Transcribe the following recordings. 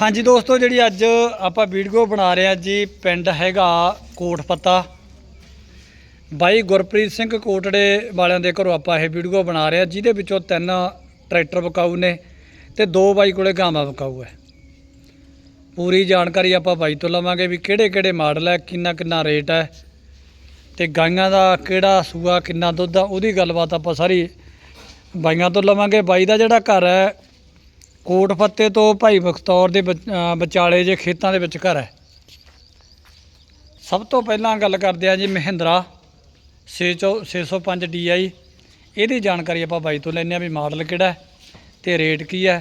ਹਾਂਜੀ ਦੋਸਤੋ, ਜਿਹੜੀ ਅੱਜ ਆਪਾਂ ਵੀਡੀਓ ਬਣਾ ਰਹੇ ਆ ਜੀ, ਪਿੰਡ ਹੈਗਾ ਕੋਟਪੱਤਾ। ਬਾਈ ਗੁਰਪ੍ਰੀਤ ਸਿੰਘ ਕੋਟੜੇ ਵਾਲਿਆਂ ਦੇ ਘਰੋਂ ਆਪਾਂ ਇਹ ਵੀਡੀਓ ਬਣਾ ਰਹੇ ਆ ਜਿਹਦੇ ਵਿੱਚੋਂ ਤਿੰਨ ਟਰੈਕਟਰ ਵਿਕਾਊ ਨੇ ਤੇ ਦੋ ਬਾਈ ਕੋਲੇ ਗਾਵਾਂ ਵਿਕਾਊ ਹੈ। ਪੂਰੀ ਜਾਣਕਾਰੀ ਆਪਾਂ ਬਾਈ ਤੋਂ ਲਵਾਂਗੇ ਵੀ ਕਿਹੜੇ ਕਿਹੜੇ ਮਾਡਲ ਹੈ ਕਿੰਨਾ ਕਿੰਨਾ ਰੇਟ ਹੈ ਤੇ ਗਾਈਆਂ ਦਾ ਕਿਹੜਾ ਸੂਆ, ਕਿੰਨਾ ਦੁੱਧ ਆ, ਉਹਦੀ ਗੱਲਬਾਤ ਆਪਾਂ ਸਾਰੀ ਬਾਈਆਂ ਤੋਂ ਲਵਾਂਗੇ। ਬਾਈ ਦਾ ਜਿਹੜਾ ਘਰ ਹੈ ਕੋਟ ਫੱਤੇ ਤੋਂ ਭਾਈ ਬਖਤੌਰ ਦੇ ਵਿਚਾਲੇ ਜੇ ਖੇਤਾਂ ਦੇ ਵਿੱਚ ਘਰ ਹੈ। ਸਭ ਤੋਂ ਪਹਿਲਾਂ ਗੱਲ ਕਰਦੇ ਆ ਜੀ ਮਹਿੰਦਰਾ 605 DI ਇਹਦੀ ਜਾਣਕਾਰੀ ਆਪਾਂ ਬਾਈ ਤੋਂ ਲੈਂਦੇ ਆ ਵੀ ਮਾਡਲ ਕਿਹੜਾ ਤੇ ਰੇਟ ਕੀ ਹੈ।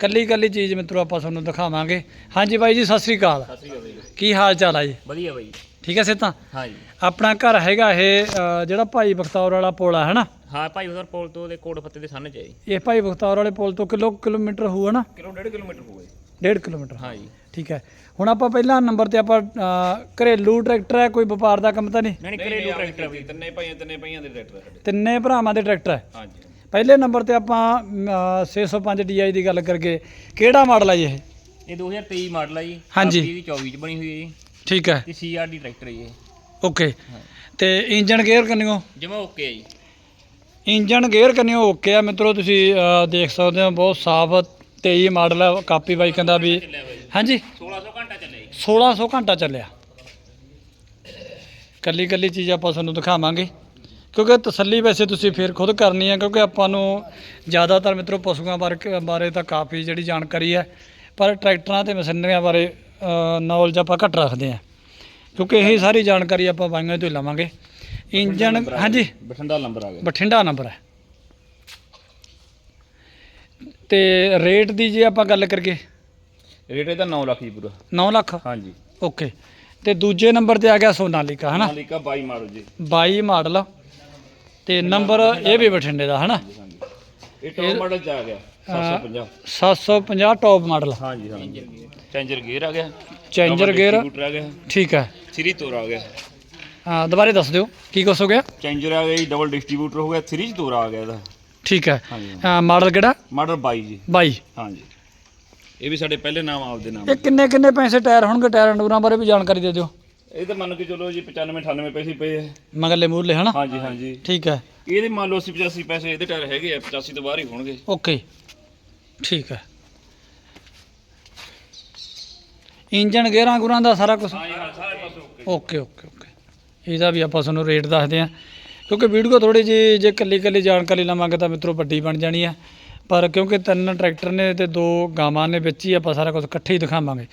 ਕੱਲੀ ਕੱਲੀ ਚੀਜ਼ ਮਿੱਤਰੋ ਆਪਾਂ ਤੁਹਾਨੂੰ ਦਿਖਾਵਾਂਗੇ। ਹਾਂਜੀ ਬਾਈ ਜੀ ਸਤਿ ਸ੍ਰੀ ਅਕਾਲ। ਸਤਿ ਸ਼੍ਰੀ ਅਕਾਲ ਬਾਈ ਕੀ ਹਾਲ ਚਾਲ ਆ ਜੀ? ਵਧੀਆ ਬਾਈ। ਠੀਕ ਹੈ ਸਿੱਧਾ ਹਾਂ ਜੀ ਆਪਣਾ ਘਰ ਹੈਗਾ ਇਹ ਜਿਹੜਾ ਭਾਈ ਬਖਤੌਰ ਵਾਲਾ ਪੁਲ ਹੈ ਹਨਾ ਹਾਂ ਭਾਈ ਉਧਰ ਪੁਲ ਤੋਂ ਦੇ ਕੋਟ ਪੱਤੇ ਦੇ ਸਾਹਮਣੇ ਚ ਹੈ ਜੀ। ਇਹ ਭਾਈ ਬਖਤੌਰ ਵਾਲੇ ਪੁਲ ਤੋਂ ਕਿਲੋ ਕਿਲੋਮੀਟਰ ਹੋਊ ਹਨਾ ਕਿਲੋ 1.5 ਕਿਲੋਮੀਟਰ ਹੋਵੇ 1.5 ਕਿਲੋਮੀਟਰ। ਹਾਂ ਜੀ। ਠੀਕ ਹੈ। ਹੁਣ ਆਪਾਂ ਪਹਿਲਾਂ ਨੰਬਰ ਤੇ ਆਪਾਂ ਅਹ, ਘਰੇਲੂ ਟਰੈਕਟਰ ਹੈ ਕੋਈ ਵਪਾਰ ਦਾ ਕੰਮ ਤਾਂ ਨਹੀਂ? ਨਹੀਂ ਨਹੀਂ ਘਰੇਲੂ ਟਰੈਕਟਰ ਵੀ ਤਿੰਨੇ ਭਾਈਆਂ ਤਿੰਨੇ ਭਾਈਆਂ ਦੇ ਟਰੈਕਟਰ ਸਾਡੇ। ਤਿੰਨੇ ਭਰਾਵਾਂ ਦੇ ਟਰੈਕਟਰ ਹੈ? ਹਾਂ ਜੀ। ਪਹਿਲੇ ਨੰਬਰ ਤੇ ਆਪਾਂ ਅਹ, 605 DI ਦੀ ਗੱਲ ਕਰਕੇ ਕਿਹੜਾ ਮਾਡਲ ਹੈ ਜੀ ਇਹ? ਇਹ 2023 ਮਾਡਲ ਹੈ ਜੀ। ਹਾਂਜੀ। ਆਪਣੀ ਦੀ 24 ਚ ਬਣੀ ਹੋਈ ਹੈ ਜੀ। ਠੀਕ ਹੈ। ਤੇ ਸੀਆਰਡੀ ਟਰੈਕਟਰ ਹੈ ਜੀ ਓਕੇ। ਤੇ ਇੰਜਨ ਗੇਅਰ ਕੰਨਿਓ? ਜਮਾ ਓਕੇ ਹੈ ਜੀ। ਇੰਜਨ ਗੇਅਰ ਕੰਨਿਓ ਓਕੇ ਆ। ਮਿੱਤਰੋ ਤੁਸੀਂ ਅਹ, ਦੇਖ ਸਕਦੇ ਹੋ ਬਹੁਤ ਸਾਫ਼ 23 ਮਾਡਲ ਹੈ ਕਾਪੀ ਬਾਈਕਾਂ ਦਾ ਵੀ ਹਾਂਜੀ। 1600 ਘੰਟਾ ਚੱਲਿਆ ਜੀ 1600 ਘੰਟਾ ਚੱਲਿਆ। ਕੱਲੀ ਕੱਲੀ ਚੀਜ਼ ਆਪਾਂ ਤੁਹਾਨੂੰ ਦਿਖਾਵਾਂਗੇ। ਕਿਉਂਕਿ ਤਸੱਲੀ ਵੈਸੇ ਤੁਸੀਂ ਫਿਰ ਖੁਦ ਕਰਨੀ ਹੈ ਕਿਉਂਕਿ ਆਪਾਂ ਨੂੰ ਜ਼ਿਆਦਾਤਰ ਮਿੱਤਰੋ ਪਸ਼ੂਆਂ ਬਾਰੇ ਬਾਰੇ ਤਾਂ ਕਾਫੀ ਜਿਹੜੀ ਜਾਣਕਾਰੀ ਹੈ ਪਰ ਟਰੈਕਟਰਾਂ ਤੇ ਮਸ਼ੀਨਰੀਆਂ ਬਾਰੇ ਨੌਲੇਜ ਆਪਾਂ ਘੱਟ ਰੱਖਦੇ ਹਾਂ ਕਿਉਂਕਿ ਇਹ ਸਾਰੀ ਜਾਣਕਾਰੀ ਆਪਾਂ ਬਾਈਆਂ ਤੋਂ ਹੀ ਲਵਾਂਗੇ। ਇੰਜਨ ਹਾਂਜੀ। ਬਠਿੰਡਾ ਨੰਬਰ ਆ ਗਿਆ। ਬਠਿੰਡਾ ਨੰਬਰ ਹੈ। ਤੇ ਰੇਟ ਦੀ ਜੇ ਆਪਾਂ ਗੱਲ ਕਰੀਏ। ਰੇਟ ਇਹਦਾ 9 ਲੱਖ ਜੀ ਪੂਰਾ। 9 ਲੱਖ? ਹਾਂ ਜੀ ਓਕੇ ਤੇ ਦੂਜੇ ਨੰਬਰ ਤੇ ਆ ਗਿਆ ਸੋਨਾਲੀਕਾ ਹਨਾ? ਮਾਲਿਕਾ 22 ਮਾਡਲ ਜੀ। 22 ਮਾਡਲ। ਤੇ ਨੰਬਰ ਇਹ ਵੀ ਬਠਿੰਡੇ ਦਾ ਹਨਾ? ਇਹ ਟੌਪ ਮਾਡਲ ਚ ਆ ਗਿਆ 750 750 ਟੌਪ ਮਾਡਲ ਹਾਂ ਜੀ ਹਾਂ ਜੀ ਚੇਂਜਰ ਗੇਅਰ ਆ ਗਿਆ। ਚੇਂਜਰ ਗੇਅਰ ਠੀਕ ਹੈ। ਥਰੀ ਤੋਰ ਆ ਗਿਆ। ਹਾਂ ਦੁਬਾਰੇ ਦੱਸ ਦਿਓ ਕੀ ਕੁਛ ਹੋ ਗਿਆ? ਚੇਂਜਰ ਆ ਗਿਆ ਜੀ ਡਬਲ ਡਿਸਟ੍ਰੀਬਿਊਟਰ ਹੋ ਗਿਆ 3 ਚ ਤੋਰ ਆ ਗਿਆ ਇਹਦਾ। ਠੀਕ ਹੈ। ਹਾਂਜੀ। ਮਾਡਲ ਕਿਹੜਾ? ਮਾਡਲ 22 ਜੀ। 22 ਹਾਂਜੀ। ਇਹ ਵੀ ਸਾਡੇ ਪਹਿਲੇ ਨਾਮ ਆਪਦੇ ਨਾਮ ਇਹ ਕਿੰਨੇ ਕਿੰਨੇ ਪੈਸੇ ਟਾਇਰ ਹੋਣਗੇ? ਟਾਇਰ ਅੰਡੂਰਾਂ ਬਾਰੇ ਵੀ ਜਾਣਕਾਰੀ ਦੇ ਦਿਓ। ਇਹ ਤਾਂ ਮੰਨ ਕੇ ਚਲੋ ਜੀ 95 98 ਪੈਸੇ ਪਏ ਆ। ਮਗਰਲੇ ਮੂਰਲੇ ਹਨਾ? ਹਾਂਜੀ ਹਾਂਜੀ। ਠੀਕ ਹੈ। ਇਹਦੇ ਮੰਨ ਲਓ 80 85 ਪੈਸੇ ਇਹਦੇ ਟਾਇਰ ਹੈਗੇ ਆ 85 ਤੋਂ ਬਾਹਰ ਹੀ ਹੋਣਗੇ। ਓਕੇ। ਠੀਕ ਹੈ। ਇੰਜਨ ਗੇਅਰਾਂ ਗੁਰਾਂ ਦਾ ਸਾਰਾ ਕੁਝ ਹਾਂਜੀ ਹਾਂ ਸਾਰੇ ਪਾਸੇ ਓਕੇ ਓਕੇ ਓਕੇ। ਇਹਦਾ ਵੀ ਆਪਾਂ ਤੁਹਾਨੂੰ ਰੇਟ ਦੱਸਦੇ ਹਾਂ। ਕਿਉਂਕਿ ਵੀਡੀਓ ਥੋੜੀ ਜੀ ਜੇ ਕੱਲੀ ਕੱਲੀ ਜਾਣਕਾਰੀ ਲਵਾਂਗੇ ਤਾਂ ਮਿੱਤਰੋ ਵੱਡੀ ਬਣ ਜਾਣੀ ਹੈ ਪਰ ਕਿਉਂਕਿ ਤਿੰਨ ਟਰੈਕਟਰ ਨੇ ਤੇ ਦੋ ਗਾਵਾਂ ਨੇ ਵਿੱਚ ਹੀ ਆਪਾਂ ਸਾਰਾ ਕੁਝ ਇਕੱਠੇ ਹੀ ਦਿਖਾਵਾਂਗੇ।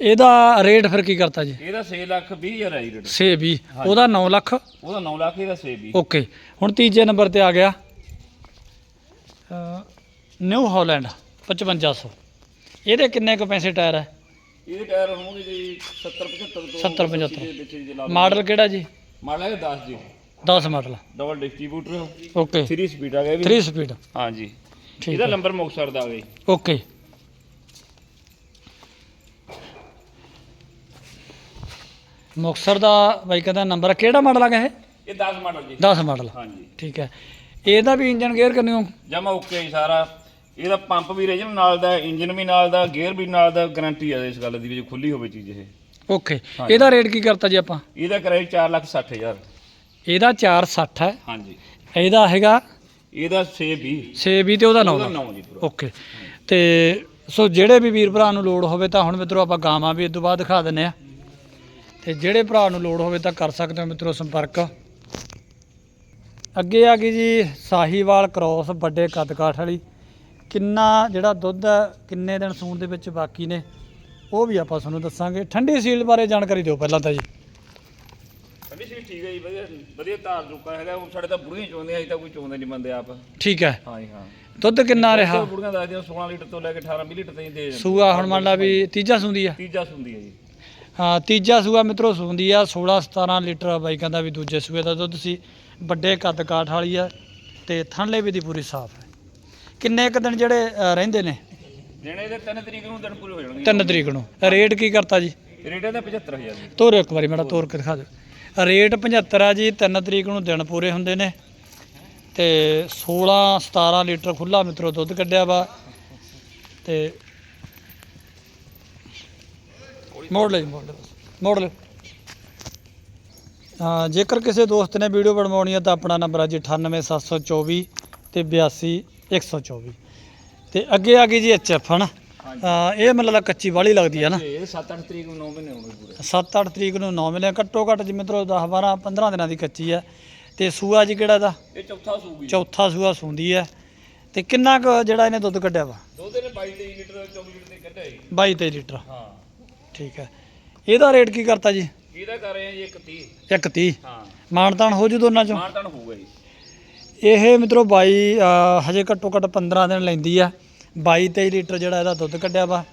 ਇਹਦਾ ਰੇਟ ਫਿਰ ਕੀ ਕਰਤਾ ਜੀ? ਇਹਦਾ 6 ਲੱਖ 20 ਹਜ਼ਾਰ ਹੈ ਜੀ ਰੇਟ। ਸੇ ਵੀ ਉਹਦਾ 9 ਲੱਖ? ਉਹਦਾ 9 ਲੱਖ ਇਹਦਾ 6 ਵੀ ਓਕੇ ਹੁਣ ਤੀਜੇ ਨੰਬਰ ਤੇ ਆ ਗਿਆ। ਨਿਊ ਹਾਲੈਂਡ 5500 ਇਹਦੇ ਕਿੰਨੇ ਕੁ ਪੈਸੇ ਟਾਇਰ ਹੈ ਇਹਦੇ ਟਾਇਰ ਹੋਣਗੇ ਜੀ 70 75 ਤੋਂ 70 75 ਦੇ ਵਿੱਚ ਜੀ ਲਾ ਮਾਡਲ ਕਿਹੜਾ ਜੀ? ਮਾਡਲ ਹੈ 10 ਜੀ। 10 model. Double distributor okay 3 speed ਆ ਗਿਆ ਵੀ। 3 ਸਪੀਡ ਹਾਂਜੀ। ਠੀਕ ਇਹਦਾ ਹੈ ਨੰਬਰ ਮੁਕਤਸਰ ਦਾ ਆ ਗਿਆ ਜੀ। ਓਕੇ ਮੁਕਤਸਰ ਦਾ ਬਾਈ ਕਹਿੰਦਾ ਨੰਬਰ ਕਿਹੜਾ ਮਾਡਲ ਆ ਗਿਆ ਇਹ? ਇਹ 10 ਮਾਡਲ ਜੀ। 10 ਮਾਡਲ ਹਾਂਜੀ। ਠੀਕ ਹੈ। ਇਹਦਾ ਵੀ ਇੰਜਨ ਗੇਅਰ ਕਰਨਿਓ ਜਮਾ ਓਕੇ ਜੀ ਸਾਰਾ। ਇਹਦਾ ਪੰਪ ਵੀ ਰੇਜਨ ਨਾਲ ਦਾ ਇੰਜਨ ਵੀ ਨਾਲ ਦਾ ਗੇਅਰ ਵੀ ਨਾਲ ਦਾ ਗਾਰੰਟੀ ਆ ਇਸ ਗੱਲ ਦੀ ਵੀ ਜੇ ਖੁੱਲੀ ਹੋਵੇ ਚੀਜ਼ ਇਹ। ਓਕੇ। ਇਹਦਾ ਰੇਟ ਕੀ ਕਰਤਾ ਜੀ ਆਪਾਂ? ਇਹਦਾ ਕਿਰਾਇਆ 4 ਲੱਖ 60 ਹਜ਼ਾਰ। ਇਹਦਾ 460 ਹੈ। ਹਾਂਜੀ। ਇਹਦਾ ਹੈਗਾ ਇਹਦਾ 620 620 ਤੇ ਉਹਦਾ 9 ਉਹਦਾ 9 ਜੀ ਪੂਰਾ। ਓਕੇ। ਤੇ ਸੋ ਜਿਹੜੇ ਵੀ ਵੀਰ ਭਰਾ ਨੂੰ ਲੋੜ ਹੋਵੇ ਤਾਂ ਹੁਣ ਮਿੱਤਰੋ ਆਪਾਂ ਗਾਵਾਂ ਵੀ ਇਸ ਤੋਂ ਬਾਅਦ ਦਿਖਾ ਦਿੰਨੇ ਆ ਤੇ ਜਿਹੜੇ ਭਰਾ ਨੂੰ ਲੋੜ ਹੋਵੇ ਤਾਂ ਕਰ ਸਕਦੇ ਹੋ ਮਿੱਤਰੋ ਸੰਪਰਕ। ਅੱਗੇ ਆ ਗਈ ਜੀ ਸਾਹੀਵਾਲ ਕ੍ਰੋਸ ਵੱਡੇ ਕੱਦ ਕਾਠ ਵਾਲੀ। ਕਿੰਨਾ ਜਿਹੜਾ ਦੁੱਧ ਹੈ ਕਿੰਨੇ ਦਿਨ ਸੂਣ ਦੇ ਵਿੱਚ ਬਾਕੀ ਨੇ ਉਹ ਵੀ ਆਪਾਂ ਤੁਹਾਨੂੰ ਦੱਸਾਂਗੇ। ਠੰਡੀ ਸੀਲ ਬਾਰੇ ਜਾਣਕਾਰੀ ਦਿਓ ਪਹਿਲਾਂ ਤਾਂ ਜੀ। ਠੀਕ ਹੈ ਜੀ ਵਧੀਆ ਵਧੀਆ ਧਾਰ ਰੁਕਾ ਹੈਗਾ ਉਹ ਸਾਡੇ ਤਾਂ ਬੁੜੀਆਂ ਚੋਂਦੇ ਆ ਅਸੀਂ ਤਾਂ ਕੋਈ ਚੋਂਦੇ ਨਹੀਂ ਬੰਦੇ ਆਪ। ਠੀਕ ਹੈ। ਹਾਂ ਜੀ ਹਾਂ। ਦੁੱਧ ਕਿੰਨਾ ਰਿਹਾ? ਬੁੜੀਆਂ ਦੱਸਦੀਆਂ 16 ਲੀਟਰ ਤੋਂ ਲੈ ਕੇ 18 20 ਲੀਟਰ ਤਾਈਂ ਦੇ। ਸੂਆ ਹੁਣ ਮੰਨ ਲਾ ਵੀ ਤੀਜਾ ਸੂੰਦੀ ਆ? ਤੀਜਾ ਸੁੰਦੀ ਹੈ ਜੀ। ਹਾਂ ਤੀਜਾ ਸੂਆ ਮਿੱਤਰੋ ਸੂੰਦੀ ਆ 16 17 ਲੀਟਰ ਬਾਈ ਕਹਿੰਦਾ ਵੀ ਦੂਜੇ ਸੂਏ ਦਾ ਦੁੱਧ ਸੀ। ਵੱਡੇ ਕੱਦ ਕਾਠ ਵਾਲੀ ਆ ਤੇ ਥਣਲੇ ਵੀ ਦੀ ਪੂਰੀ ਸਾਫ਼ ਹੈ। ਕਿੰਨੇ ਕੁ ਦਿਨ ਜਿਹੜੇ ਅ, ਰਹਿੰਦੇ ਨੇ? ਜਿਹੜੇ ਇਹਦੇ 3 ਤਰੀਕ ਨੂੰ ਦਿਨ ਪੂਰੇ ਹੋ ਜਾਣਗੇ। 3 ਤਰੀਕ ਨੂੰ। ਰੇਟ ਕੀ ਕਰਤਾ ਜੀ? ਰੇਟ ਇਹਦਾ 75000 ਜੀ। ਤੋਰੋ ਇੱਕ ਵਾਰੀ ਮੇਰਾ ਤੋਰ ਕੇ ਦਿਖਾ ਦਿਓ। ਰੇਟ 75 ਆ ਜੀ 3 ਤਰੀਕ ਨੂੰ ਦਿਨ ਪੂਰੇ ਹੁੰਦੇ ਨੇ। ਤੇ 16 17 ਲੀਟਰ ਖੁੱਲਾ ਮਿੱਤਰੋ ਦੁੱਧ ਕੱਢਿਆ ਵਾ। ਤੇ ਮੋੜ ਲੈ ਜੀ, ਮੋੜ ਲੈ ਬਸ ਮੋੜ ਲੈ ਹਾਂ ਜੇਕਰ ਕਿਸੇ ਦੋਸਤ ਨੇ ਵੀਡੀਓ ਬਣਵਾਉਣੀ ਹੈ ਤਾਂ ਆਪਣਾ ਨੰਬਰ ਹੈ ਜੀ 98724 ਤੇ 82124 ਤੇ ਅੱਗੇ ਆ ਗਈ ਜੀ ਐਚਐਫ ਹਨਾ? ਹਾਂਜੀ। ਹਾਂ, ਇਹ ਮੈਨੂੰ ਲੱਗਦਾ ਕੱਚੀ ਵਾਲੀ ਲੱਗਦੀ ਹੈ ਨਾ। ਇਹ 7-8 ਤਰੀਕ ਨੂੰ 9 ਮਹੀਨੇ ਹੋਣੇ ਪੂਰੇ। 7-8 ਤਰੀਕ ਨੂੰ 9 ਮਿਲੇ ਘੱਟੋ ਘੱਟ ਜੀ ਮਿੱਤਰੋ 10 12 15 ਦਿਨਾਂ ਦੀ ਕੱਚੀ ਹੈ ਤੇ ਸੂਆ ਜੀ ਕਿਹੜਾ ਦਾ ਇਹ ਚੌਥਾ ਸੂਗੀ ਚੌਥਾ ਸੂਆ ਸੂੰਦੀ ਹੈ ਤੇ ਕਿੰਨਾ ਕੁ ਜਿਹੜਾ ਇਹਨੇ ਦੁੱਧ ਕੱਢਿਆ ਵਾ? ਦੁੱਧ ਇਹਨੇ 22 23 ਲੀਟਰ 24 ਲੀਟਰ ਦੇ ਕੱਢਿਆ ਜੀ। 22 23 ਲੀਟਰ। ਹਾਂ। ਠੀਕ ਹੈ ਇਹਦਾ ਰੇਟ ਕੀ ਕਰਤਾ ਜੀ? ਇਹਦਾ ਕਰ ਰਹੇ ਆ ਜੀ 130 ਇੱਕ 30 ਹਾਂ। ਮਾਨਤਾਨ ਹੋ ਜੂ ਦੋਨਾਂ ਚੋਂ? ਮਾਨਤਨ ਹੋਊਗਾ ਜੀ। ਇਹ ਮਿੱਤਰੋ 22 ਅਹ, ਹਜੇ ਘੱਟੋ ਘੱਟ 15 ਦਿਨ ਲੈਂਦੀ ਆ। 22 23 ਲੀਟਰ ਜਿਹੜਾ ਇਹਦਾ ਦੁੱਧ ਕੱਢਿਆ ਵਾ।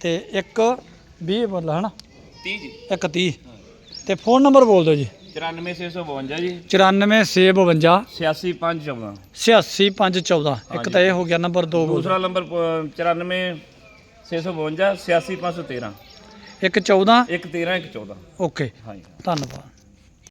ਤੇ ਇੱਕ 20 ਬੋਲ ਹਨਾ? 30 ਜੀ। ਇੱਕ 30 ਤੇ ਫੋਨ ਨੰਬਰ ਬੋਲ ਦਿਓ ਜੀ। 94652 ਜੀ। 9452 86514 86514 ਇੱਕ ਤਾਂ ਇਹ ਹੋ ਗਿਆ ਨੰਬਰ 2 ਬੋਲ। ਦੂਸਰਾ ਨੰਬਰ 94652 86513 ਇੱਕ 14 ਇੱਕ 13 ਇੱਕ 14 ਓਕੇ ਹਾਂਜੀ ਧੰਨਵਾਦ